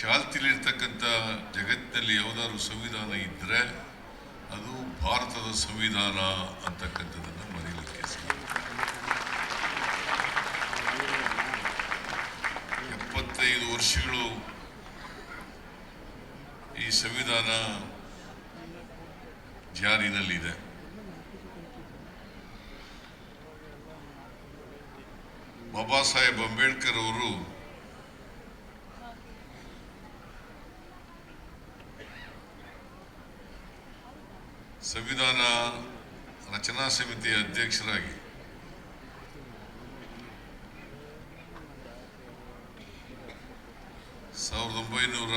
ಚಾಲ್ತಿಲಿರ್ತಕ್ಕಂಥ ಜಗತ್ತಿನಲ್ಲಿ ಯಾವುದಾದ್ರು ಸಂವಿಧಾನ ಇದ್ದರೆ ಅದು ಭಾರತದ ಸಂವಿಧಾನ ಅಂತಕ್ಕಂಥದ್ದನ್ನು ಮರೀಲಿಕ್ಕೆ ಎಪ್ಪತ್ತೈದು ವರ್ಷಗಳು ಈ ಸಂವಿಧಾನ ಜಾರಿನಲ್ಲಿದೆ. ಬಾಬಾ ಸಾಹೇಬ್ ಅಂಬೇಡ್ಕರ್ ಅವರು ಸಂವಿಧಾನ ರಚನಾ ಸಮಿತಿಯ ಅಧ್ಯಕ್ಷರಾಗಿ. ಸಾವಿರದ ಒಂಬೈನೂರ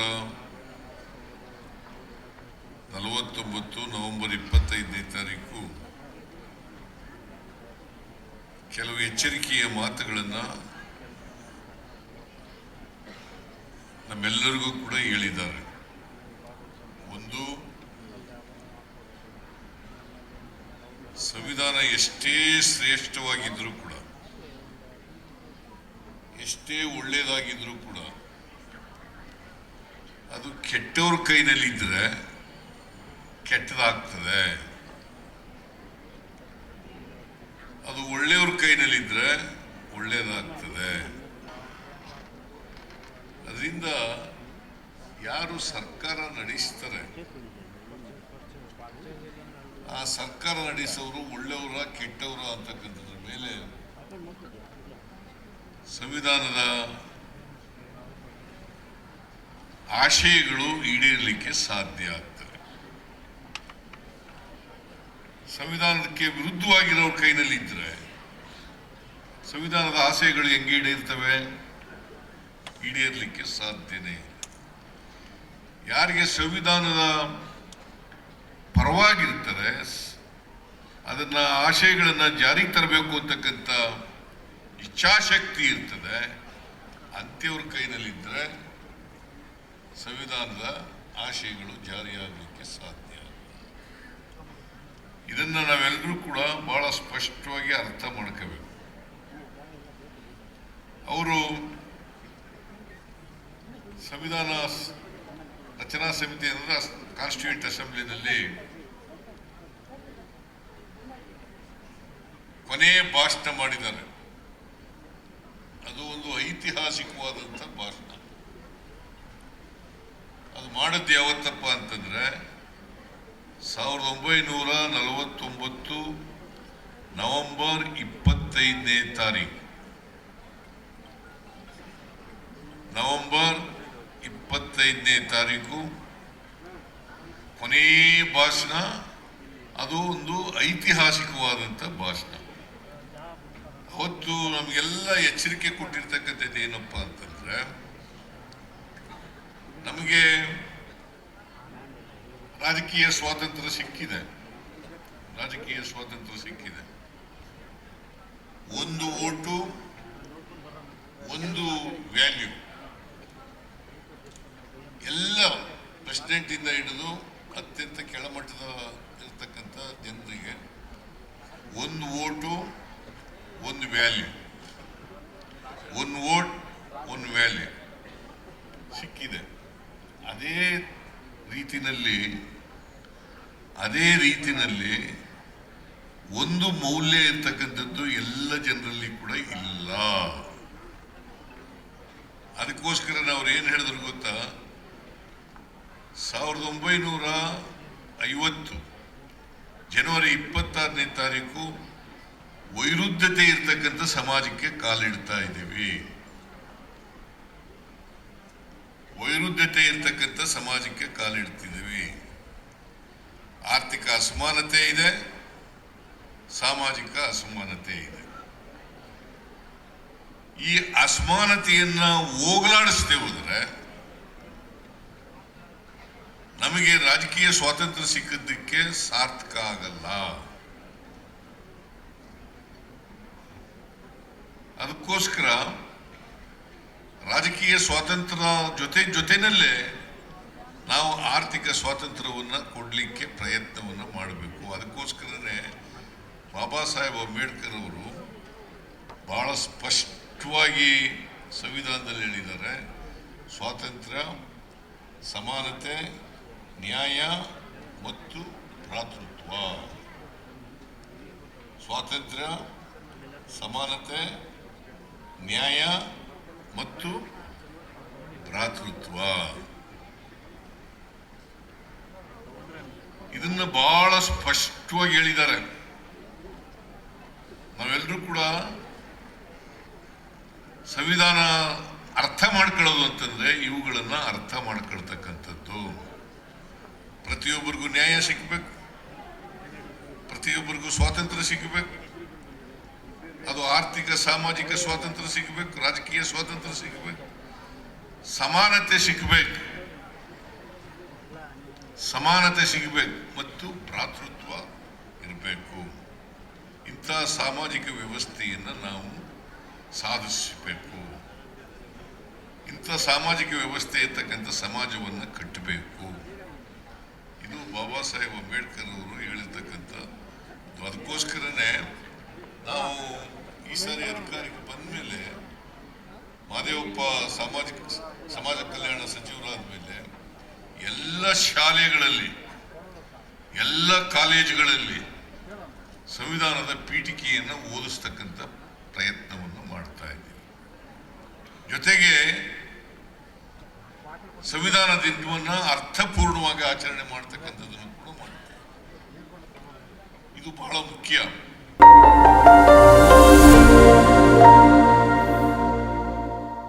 ನಲವತ್ತೊಂಬತ್ತು ನವೆಂಬರ್ ಇಪ್ಪತ್ತೈದನೇ ತಾರೀಕು ಕೆಲವು ಎಚ್ಚರಿಕೆಯ ಮಾತುಗಳನ್ನು ನಮ್ಮೆಲ್ಲರಿಗೂ ಕೂಡ ಹೇಳಿದ್ದಾರೆ. ಒಂದು ಸಂವಿಧಾನ ಎಷ್ಟೇ ಶ್ರೇಷ್ಠವಾಗಿದ್ರೂ ಕೂಡ, ಎಷ್ಟೇ ಒಳ್ಳೆಯದಾಗಿದ್ರೂ ಕೂಡ, ಅದು ಕೆಟ್ಟವ್ರ ಕೈನಲ್ಲಿದ್ದರೆ ಕೆಟ್ಟದಾಗ್ತದೆ. ಅದು ಒಳ್ಳೆಯವ್ರ ಕೈನಲ್ಲಿದ್ದರೆ ಒಳ್ಳೇದಾಗ್ತದೆ. ಅದರಿಂದ ಯಾರು ಸರ್ಕಾರ ನಡೆಸ್ತಾರೆ ಆ ಸರ್ಕಾರ ನಡೆಸೋರು ಒಳ್ಳೆಯವರ ಕೆಟ್ಟವರ ಅಂತಕ್ಕಂಥದ್ರ ಮೇಲೆ ಸಂವಿಧಾನದ ಆಶಯಗಳು ಈಡೇರಲಿಕ್ಕೆ ಸಾಧ್ಯ ಆಗ್ತದೆ. ಸಂವಿಧಾನಕ್ಕೆ ವಿರುದ್ಧವಾಗಿರೋ ಕೈನಲ್ಲಿ ಇದ್ರೆ ಸಂವಿಧಾನದ ಆಶಯಗಳು ಹೆಂಗೆ ಈಡೇರ್ತವೆ? ಈಡೇರಲಿಕ್ಕೆ ಸಾಧ್ಯನೇ ಯಾರಿಗೆ ಸಂವಿಧಾನದ ಪರವಾಗಿರ್ತಾರೆ ಅದನ್ನು ಆಶಯಗಳನ್ನು ಜಾರಿಗೆ ತರಬೇಕು ಅಂತಕ್ಕಂಥ ಇಚ್ಛಾಶಕ್ತಿ ಇರ್ತದೆ. ಅಂತ್ಯವ್ರ ಕೈನಲ್ಲಿದ್ದರೆ ಸಂವಿಧಾನದ ಆಶಯಗಳು ಜಾರಿಯಾಗಲಿಕ್ಕೆ ಸಾಧ್ಯ. ಇದನ್ನು ನಾವೆಲ್ಲರೂ ಕೂಡ ಬಹಳ ಸ್ಪಷ್ಟವಾಗಿ ಅರ್ಥ ಮಾಡ್ಕೋಬೇಕು. ಅವರು ಸಂವಿಧಾನ ರಚನಾ ಸಮಿತಿ ಅಂದರೆ ಕಾನ್ಸ್ಟಿಟ್ಯೂಂಟ್ ಅಸೆಂಬ್ಲಿನಲ್ಲಿ ಕೊನೆ ಭಾಷಣ ಮಾಡಿದ್ದಾರೆ. ಅದು ಒಂದು ಐತಿಹಾಸಿಕವಾದಂಥ ಭಾಷಣ. ಅದು ಮಾಡಿದ್ದು ಯಾವತ್ತಪ್ಪ ಅಂತಂದ್ರೆ ಸಾವಿರದ ಒಂಬೈನೂರ ನಲವತ್ತೊಂಬತ್ತು ನವೆಂಬರ್ ಇಪ್ಪತ್ತೈದನೇ ತಾರೀಕು. ನವೆಂಬರ್ ಇಪ್ಪತ್ತೈದನೇ ತಾರೀಕು ಕೊನೇ ಭಾಷಣ, ಅದು ಒಂದು ಐತಿಹಾಸಿಕವಾದಂಥ ಭಾಷಣ. ನಮಗೆಲ್ಲ ಎಚ್ಚರಿಕೆ ಕೊಟ್ಟಿರ್ತಕ್ಕಂಥದ್ದು ಏನಪ್ಪ ಅಂತಂದ್ರೆ, ನಮಗೆ ರಾಜಕೀಯ ಸ್ವಾತಂತ್ರ್ಯ ಸಿಕ್ಕಿದೆ. ರಾಜಕೀಯ ಸ್ವಾತಂತ್ರ್ಯ ಸಿಕ್ಕಿದೆ. ಒಂದು ಓಟು, ಒಂದು ವ್ಯಾಲ್ಯೂ. ಎಲ್ಲ ಪ್ರೆಸಿಡೆಂಟ್ ಇಂದ ಹಿಡಿದು ಅತ್ಯಂತ ಕೆಳಮಟ್ಟದ ಇರ್ತಕ್ಕಂಥ ಜನರಿಗೆ ಒಂದು ಓಟು ಒಂದು ವ್ಯಾಲ್ಯೂ ಒಂದು ವೋಟ್ ಒಂದು ವ್ಯಾಲ್ಯೂ ಸಿಕ್ಕಿದೆ ಅದೇ ರೀತಿನಲ್ಲಿ ಅದೇ ರೀತಿನಲ್ಲಿ ಒಂದು ಮೌಲ್ಯ ಇರ್ತಕ್ಕಂಥದ್ದು ಎಲ್ಲ ಜನರಲ್ಲಿ ಕೂಡ ಇಲ್ಲ. ಅದಕ್ಕೋಸ್ಕರ ನಾವು ಏನು ಹೇಳಿದ್ರು ಗೊತ್ತಾ? ಸಾವಿರದ ಒಂಬೈನೂರ ಐವತ್ತು, ಜನವರಿ ಇಪ್ಪತ್ತಾರನೇ ತಾರೀಕು ವೈರುದ್ಧತೆ ಇರ್ತಕ್ಕಂಥ ಸಮಾಜಕ್ಕೆ ಕಾಲಿಡ್ತಾ ಇದ್ದೀವಿ. ವೈರುದ್ಧತೆ ಇರ್ತಕ್ಕಂಥ ಸಮಾಜಕ್ಕೆ ಕಾಲಿಡ್ತಿದ್ದೀವಿ ಆರ್ಥಿಕ ಅಸಮಾನತೆ ಇದೆ, ಸಾಮಾಜಿಕ ಅಸಮಾನತೆ ಇದೆ. ಈ ಅಸಮಾನತೆಯನ್ನ ಹೋಗಲಾಡಿಸದೆ ಹೋದ್ರೆ ನಮಗೆ ರಾಜಕೀಯ ಸ್ವಾತಂತ್ರ್ಯ ಸಿಕ್ಕಿದ್ದಕ್ಕೆ ಸಾರ್ಥಕ ಆಗಲ್ಲ. ಅದಕ್ಕೋಸ್ಕರ ರಾಜಕೀಯ ಸ್ವಾತಂತ್ರ್ಯ ಜೊತೆ ಜೊತೆಯಲ್ಲೇ ನಾವು ಆರ್ಥಿಕ ಸ್ವಾತಂತ್ರ್ಯವನ್ನು ಕೊಡಲಿಕ್ಕೆ ಪ್ರಯತ್ನವನ್ನು ಮಾಡಬೇಕು. ಅದಕ್ಕೋಸ್ಕರನೇ ಬಾಬಾ ಸಾಹೇಬ್ ಅಂಬೇಡ್ಕರ್ ಅವರು ಭಾಳ ಸ್ಪಷ್ಟವಾಗಿ ಸಂವಿಧಾನದಲ್ಲಿ ಹೇಳಿದ್ದಾರೆ, ಸ್ವಾತಂತ್ರ್ಯ, ಸಮಾನತೆ, ನ್ಯಾಯ ಮತ್ತು ಭ್ರಾತೃತ್ವ. ಸ್ವಾತಂತ್ರ್ಯ, ಸಮಾನತೆ, ನ್ಯಾಯ ಮತ್ತು ಭ್ರಾತೃತ್ವ. ಇದನ್ನ ಬಹಳ ಸ್ಪಷ್ಟವಾಗಿ ಹೇಳಿದ್ದಾರೆ. ನಾವೆಲ್ಲರೂ ಕೂಡ ಸಂವಿಧಾನ ಅರ್ಥ ಮಾಡ್ಕೊಳ್ಳೋದು ಅಂತಂದ್ರೆ ಇವುಗಳನ್ನ ಅರ್ಥ ಮಾಡ್ಕೊಳ್ತಕ್ಕಂಥದ್ದು. ಪ್ರತಿಯೊಬ್ಬರಿಗೂ ನ್ಯಾಯ ಸಿಗಬೇಕು. ಪ್ರತಿಯೊಬ್ಬರಿಗೂ ಸ್ವಾತಂತ್ರ್ಯ ಸಿಗಬೇಕು. ಅದು ಆರ್ಥಿಕ, ಸಾಮಾಜಿಕ ಸ್ವಾತಂತ್ರ್ಯ ಸಿಗಬೇಕು, ರಾಜಕೀಯ ಸ್ವಾತಂತ್ರ್ಯ ಸಿಗಬೇಕು, ಸಮಾನತೆ ಸಿಗಬೇಕು. ಸಮಾನತೆ ಸಿಗಬೇಕು ಮತ್ತು ಭ್ರಾತೃತ್ವ ಇರಬೇಕು. ಇಂಥ ಸಾಮಾಜಿಕ ವ್ಯವಸ್ಥೆಯನ್ನು ನಾವು ಸಾಧಿಸಬೇಕು. ಇಂಥ ಸಾಮಾಜಿಕ ವ್ಯವಸ್ಥೆ ಇರ್ತಕ್ಕಂಥ ಸಮಾಜವನ್ನು ಕಟ್ಟಬೇಕು. ಇದು ಬಾಬಾ ಸಾಹೇಬ್ ಅಂಬೇಡ್ಕರ್ ಅವರು ಹೇಳಿರ್ತಕ್ಕಂಥ ಅದಕ್ಕೋಸ್ಕರನೇ ನಾವು ಈ ಸಾರಿ ಅಧಿಕಾರಕ್ಕೆ ಬಂದ ಮೇಲೆ ಮಾದೇವಪ್ಪ ಸಾಮಾಜಿಕ ಸಮಾಜ ಕಲ್ಯಾಣ ಸಚಿವರಾದ ಮೇಲೆ ಎಲ್ಲ ಶಾಲೆಗಳಲ್ಲಿ, ಎಲ್ಲ ಕಾಲೇಜುಗಳಲ್ಲಿ ಸಂವಿಧಾನದ ಪೀಠಿಕೆಯನ್ನು ಓದಿಸ್ತಕ್ಕಂಥ ಪ್ರಯತ್ನವನ್ನು ಮಾಡ್ತಾ ಇದ್ದೀವಿ. ಜೊತೆಗೆ ಸಂವಿಧಾನ ದಿನವನ್ನು ಅರ್ಥಪೂರ್ಣವಾಗಿ ಆಚರಣೆ ಮಾಡ್ತಕ್ಕಂಥದ್ದನ್ನು ಕೂಡ ಮಾಡ್ತೀವಿ ಇದು ಬಹಳ ಮುಖ್ಯ.